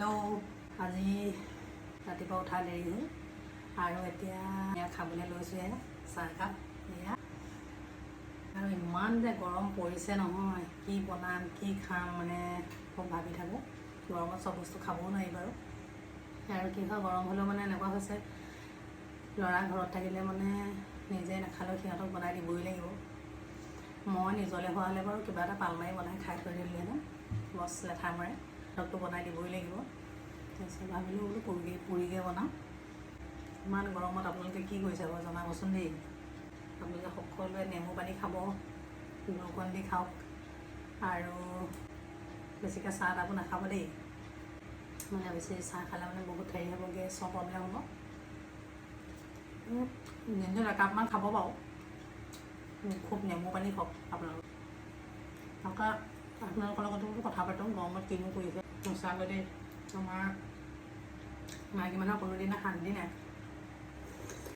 Hello আজি ৰাতিপুৱা উঠা দেৰি হ'ল আৰু এতিয়া খাবলৈ লৈছোঁহে চাহকাপ এয়া। আৰু ইমান যে গৰম পৰিছে নহয় কি বনাম কি খাম মানে খুব ভাবি থাকোঁ। গৰমত চব বস্তু খাবও নোৱাৰি বাৰু। আৰু কি হয় গৰম হ'লেও মানে এনেকুৱা হৈছে ল'ৰা ঘৰত থাকিলে মানে নিজে নাখালেও সিহঁতক বনাই দিবই লাগিব। মই নিজলৈ হোৱা হ'লে বাৰু কিবা এটা পাল মাৰি বনাই খাই থৈ দিলোহেঁতেন বছ লেঠা মাৰে সিহঁতকতো বনাই দিবই লাগিব। তাৰপিছত ভাবিলোঁ বোলো পুৰি পুৰিকৈ বনাওঁ ইমান গৰমত আপোনালোকে কি কৰিছে বাৰু জনাবচোন দেই। আপোনালোকে সকলোৱে নেমু পানী খাব গ্লুকন দি খাওক। আৰু বেছিকৈ চাহ তাহবোৰ নাখাব দেই। মানে বেছি চাহ খালে মানে বহুত হেৰি হ'ব গেছৰ প্ৰব্লেম হ'ব। দিনটোত একাপমান খাব বাৰু। খুব নেমু পানী খাওক আপোনালোকে। நான் கலக்கத்துக்கு கட்டாப்பட்டோம் கவர்மெண்ட் கிளினிக் போயிருக்கு சார் நான் நாளைக்கு மணி கொண்டு நான் ஹண்டி நான்